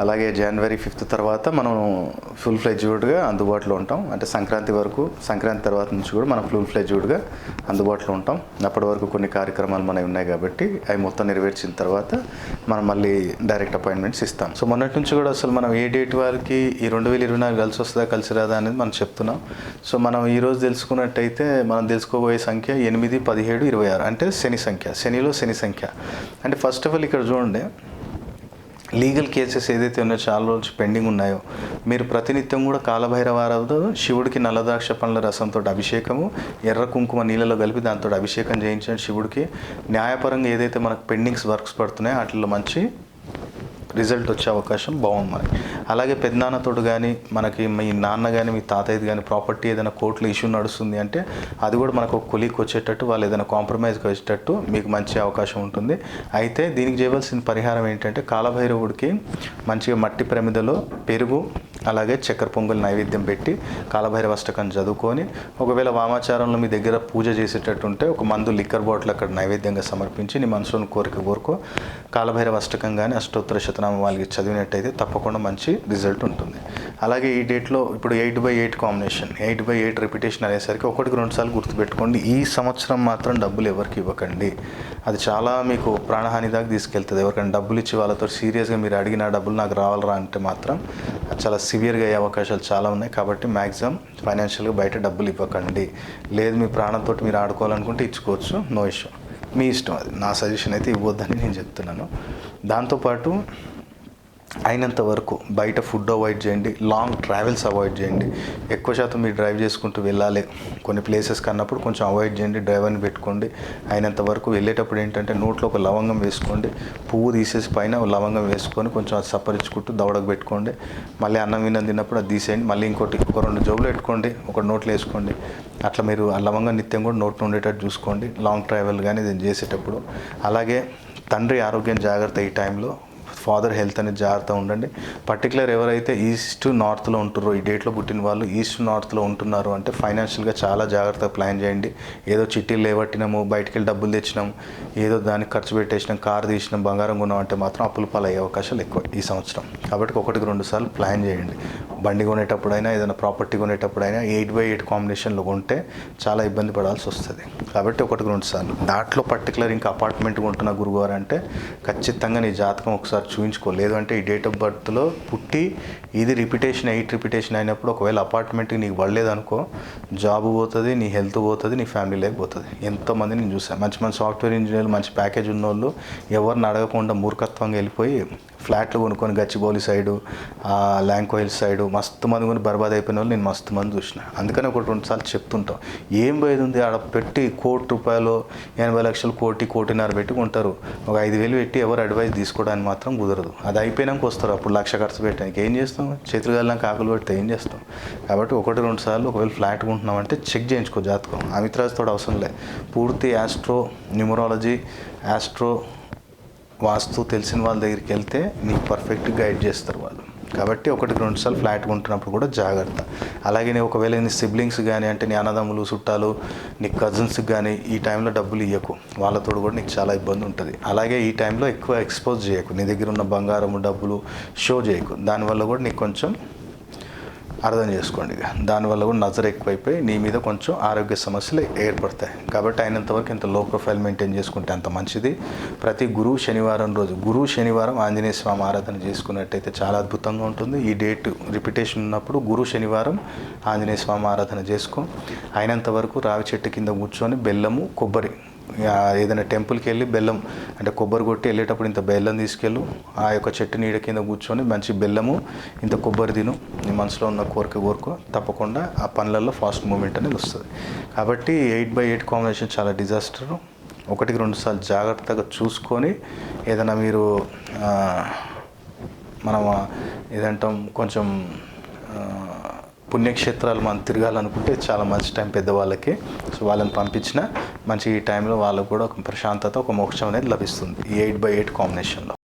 అలాగే జనవరి ఫిఫ్త్ తర్వాత మనం ఫుల్ ఫ్లెజ్డ్గా అందుబాటులో ఉంటాం. అంటే సంక్రాంతి వరకు సంక్రాంతి తర్వాత నుంచి కూడా మనం ఫుల్ ఫ్లెజ్డ్గా అందుబాటులో ఉంటాం. అప్పటి వరకు కొన్ని కార్యక్రమాలు మనవి ఉన్నాయి కాబట్టి అవి మొత్తం నెరవేర్చిన తర్వాత మనం మళ్ళీ డైరెక్ట్ అపాయింట్మెంట్స్ ఇస్తాం. సో మొన్నటి నుంచి కూడా అసలు మనం ఏ డేట్ వారికి ఈ రెండు వేల ఇరవై నాలుగు కలిసి వస్తుందా కలిసి రాదా అనేది మనం చెప్తున్నాం. సో మనం ఈరోజు తెలుసుకున్నట్టయితే మనం తెలుసుకోబోయే సంఖ్య ఎనిమిది పదిహేడు ఇరవై ఆరు. అంటే శని సంఖ్య శనిలో శని సంఖ్య. అంటే ఫస్ట్ ఆఫ్ ఆల్ ఇక్కడ చూడండి లీగల్ కేసెస్ ఏదైతే ఉన్నాయో చాలా రోజులు పెండింగ్ ఉన్నాయో మీరు ప్రతినిత్యం కూడా కాలభైరవారావుతో శివుడికి నల్లద్రాక్ష పండ్ల రసంతో అభిషేకము ఎర్ర కుంకుమ నీళ్ళలో కలిపి దాంతో అభిషేకం చేయించండి శివుడికి. న్యాయపరంగా ఏదైతే మనకు పెండింగ్స్ వర్క్స్ పడుతున్నాయో వాటిల్లో మంచి రిజల్ట్ వచ్చే అవకాశం బాగుంది. మనకి అలాగే పెద్దనాన్నతోడు కానీ మనకి మీ నాన్న కానీ మీ తాతయ్యది కానీ ప్రాపర్టీ ఏదైనా కోర్టులో ఇష్యూ నడుస్తుంది అంటే అది కూడా మనకు ఒక కొలీకి వచ్చేటట్టు వాళ్ళు ఏదైనా కాంప్రమైజ్కి వచ్చేటట్టు మీకు మంచి అవకాశం ఉంటుంది. అయితే దీనికి చేయవలసిన పరిహారం ఏంటంటే కాలభైరవుడికి మంచిగా మట్టి ప్రమిదలో పెరుగు అలాగే చక్కెర పొంగల్ నైవేద్యం పెట్టి కాలభైరవ అష్టకం చదువుకొని ఒకవేళ వామాచారంలో మీ దగ్గర పూజ చేసేటట్టు ఉంటే ఒక మందు లిక్కర్ బాటిల్ అక్కడ నైవేద్యంగా సమర్పించి నీ మనసులోని కోరిక కోరుకో కాలభైరవ అష్టకం కానీ అష్టోత్తర శతనామం వాళ్ళకి చదివినట్టయితే తప్పకుండా మంచి రిజల్ట్ ఉంటుంది. అలాగే ఈ డేట్లో ఇప్పుడు eight by eight combination eight by eight repetition అనేసరికి ఒకటికి రెండు సార్లు గుర్తుపెట్టుకోండి. ఈ సంవత్సరం మాత్రం డబ్బులు ఎవరికి ఇవ్వకండి. అది చాలా మీకు ప్రాణహాని దాకా తీసుకెళ్తుంది. ఎవరికైనా డబ్బులు ఇచ్చి వాళ్ళతో సీరియస్గా మీరు అడిగిన డబ్బులు నాకు రావాలరా అంటే మాత్రం అది చాలా సివియర్గా అయ్యే అవకాశాలు చాలా ఉన్నాయి. కాబట్టి మ్యాక్సిమం ఫైనాన్షియల్గా బయట డబ్బులు ఇవ్వకండి. లేదు మీ ప్రాణంతో మీరు ఆడుకోవాలనుకుంటే ఇచ్చుకోవచ్చు. No issue. మీ ఇష్టం అది. నా సజెషన్ అయితే ఇవ్వద్దని నేను చెప్తున్నాను. దాంతోపాటు అయినంత వరకు బయట ఫుడ్ అవాయిడ్ చేయండి లాంగ్ ట్రావెల్స్ అవాయిడ్ చేయండి. ఎక్కువ శాతం మీరు డ్రైవ్ చేసుకుంటూ వెళ్ళాలి. కొన్ని ప్లేసెస్ కన్నప్పుడు కొంచెం అవాయిడ్ చేయండి డ్రైవర్ని పెట్టుకోండి. అయినంత వరకు వెళ్ళేటప్పుడు ఏంటంటే నోట్లో ఒక లవంగం వేసుకోండి. పువ్వు తీసేసి పైన లవంగం వేసుకొని కొంచెం అది సప్పరించుకుంటూ దవడకు పెట్టుకోండి. మళ్ళీ అన్నం విన్నం తిన్నప్పుడు అది తీసేయండి. మళ్ళీ ఇంకోటి ఒక రెండు జోబులు పెట్టుకోండి ఒక నోట్లో వేసుకోండి. అట్లా మీరు ఆ లవంగం నిత్యం కూడా నోట్లో ఉండేటట్టు చూసుకోండి. లాంగ్ ట్రావెల్ కానీ ఇది చేసేటప్పుడు. అలాగే తండ్రి ఆరోగ్యం జాగ్రత్త ఈ టైంలో. ఫాదర్ హెల్త్ అనేది జాగ్రత్త ఉండండి. పర్టికులర్ ఎవరైతే ఈస్ట్ నార్త్లో ఉంటున్నారో ఈ డేట్లో పుట్టిన వాళ్ళు ఈస్ట్ నార్త్లో ఉంటున్నారు అంటే ఫైనాన్షియల్గా చాలా జాగ్రత్తగా ప్లాన్ చేయండి. ఏదో చిట్టీలు లేవట్టినాము బయటికి వెళ్ళి డబ్బులు తెచ్చినాం ఏదో దానికి ఖర్చు పెట్టేసినాం కారు తీసినాం బంగారం కొన్నాం అంటే మాత్రం అప్పుల పాలయ్యే అవకాశాలు ఎక్కువ ఈ సంవత్సరం. కాబట్టి ఒకటికి రెండు సార్లు ప్లాన్ చేయండి. బండి కొనేటప్పుడైనా ఏదైనా ప్రాపర్టీ కొనేటప్పుడైనా ఎయిట్ బై ఎయిట్ కాంబినేషన్లో కొంటే చాలా ఇబ్బంది పడాల్సి వస్తుంది. కాబట్టి ఒకటికి రెండు సార్లు. దాంట్లో పర్టికులర్ ఇంకా అపార్ట్మెంట్ కొంటున్న గురుగారు అంటే ఖచ్చితంగా నీ జాతకం ఒకసారి చూపించుకో లేదు అంటే ఈ డేట్ ఆఫ్ బర్త్లో పుట్టి ఇది రిపిటేషన్ ఎయిట్ రిపిటేషన్ అయినప్పుడు ఒకవేళ అపార్ట్మెంట్కి నీకు పడలేదనుకో జాబ్ పోతుంది నీ హెల్త్ పోతుంది నీ ఫ్యామిలీ లైఫ్ పోతుంది. ఎంతోమంది నేను చూసాను మంచి మంచి సాఫ్ట్వేర్ ఇంజనీర్లు మంచి ప్యాకేజ్ ఉన్న వాళ్ళు ఎవరిని అడగకుండా మూర్ఖత్వంగా వెళ్ళిపోయి ఫ్లాట్లు కొనుక్కొని Gachibowli side Lanco Hills side మస్తు మంది కొని బర్బాద్ అయిపోయిన వాళ్ళు నేను మస్తు మంది చూసిన. అందుకని ఒకటి రెండు సార్లు చెప్తుంటాం. ఏం పోయేది ఉంది? ఆడ పెట్టి కోటి రూపాయలు ఎనభై లక్షలు కోటి కోటిన్నర పెట్టి కొంటారు. ఒక ఐదు వేలు పెట్టి ఎవరు అడ్వైస్ తీసుకోవడానికి మాత్రం కుదరదు. అది అయిపోయినాక వస్తారు. అప్పుడు లక్ష ఖర్చు పెట్టడానికి ఏం చేస్తాం? చేతులు వెళ్ళాక ఆకులు పెడితే ఏం చేస్తాం? కాబట్టి ఒకటి రెండు సార్లు ఒకవేళ ఫ్లాట్ కొంటున్నామంటే చెక్ చేయించుకో జాతకం. అమిత్రాజ్తో అవసరం లే. పూర్తి యాస్ట్రో న్యూమరాలజీ యాస్ట్రో వాస్తు తెలిసిన వాళ్ళ దగ్గరికి వెళ్తే నీకు పర్ఫెక్ట్ గైడ్ చేస్తారు వాళ్ళు. కాబట్టి ఒకటి రెండు సార్లు ఫ్లాట్గా ఉంటున్నప్పుడు కూడా జాగ్రత్త. అలాగే నీ ఒకవేళ నీ సిబ్లింగ్స్ కానీ అంటే నీ అన్నదమ్ములు చుట్టాలు నీ కజిన్స్కి కానీ ఈ టైంలో డబ్బులు ఇవ్వకు వాళ్ళతో కూడా నీకు చాలా ఇబ్బంది ఉంటుంది. అలాగే ఈ టైంలో ఎక్కువ ఎక్స్పోజ్ చేయకు. నీ దగ్గర ఉన్న బంగారము డబ్బులు షో చేయకు. దానివల్ల కూడా నీకు కొంచెం అర్థం చేసుకోండి ఇక. దానివల్ల కూడా నజర్ ఎక్కువైపోయి నీ మీద కొంచెం ఆరోగ్య సమస్యలు ఏర్పడతాయి. కాబట్టి అయినంతవరకు ఇంత లో ప్రొఫైల్ మెయింటైన్ చేసుకుంటే అంత మంచిది. ప్రతి గురువు శనివారం రోజు గురువు శనివారం ఆంజనేయ స్వామి ఆరాధన చేసుకున్నట్టయితే చాలా అద్భుతంగా ఉంటుంది. ఈ డేట్ రిపిటేషన్ ఉన్నప్పుడు గురు శనివారం ఆంజనేయ స్వామి ఆరాధన చేసుకో. అయినంత వరకు రావి చెట్టు కింద కూర్చొని బెల్లము కొబ్బరి ఏదైనా టెంపుల్కి వెళ్ళి బెల్లం అంటే కొబ్బరి కొట్టి వెళ్ళేటప్పుడు ఇంత బెల్లం తీసుకెళ్ళు ఆ యొక్క చెట్టు నీడ కింద కూర్చొని మంచి బెల్లము ఇంత కొబ్బరి తిను నీ మనసులో ఉన్న కోరిక కోరుకో తప్పకుండా ఆ పనులలో ఫాస్ట్ మూమెంట్ అనేది వస్తుంది. కాబట్టి ఎయిట్ బై ఎయిట్ కాంబినేషన్ చాలా డిజాస్టర్. ఒకటికి రెండు సార్లు జాగ్రత్తగా చూసుకొని ఏదైనా మీరు మనం ఏదంటాం కొంచెం పుణ్యక్షేత్రాలు మనం తిరగాలనుకుంటే చాలా మంచి టైం పెద్దవాళ్ళకి. సో వాళ్ళని పంపించిన మంచి ఈ టైంలో వాళ్ళకు కూడా ఒక ప్రశాంతత ఒక మోక్షం అనేది లభిస్తుంది ఈ ఎయిట్ బై ఎయిట్ కాంబినేషన్లో.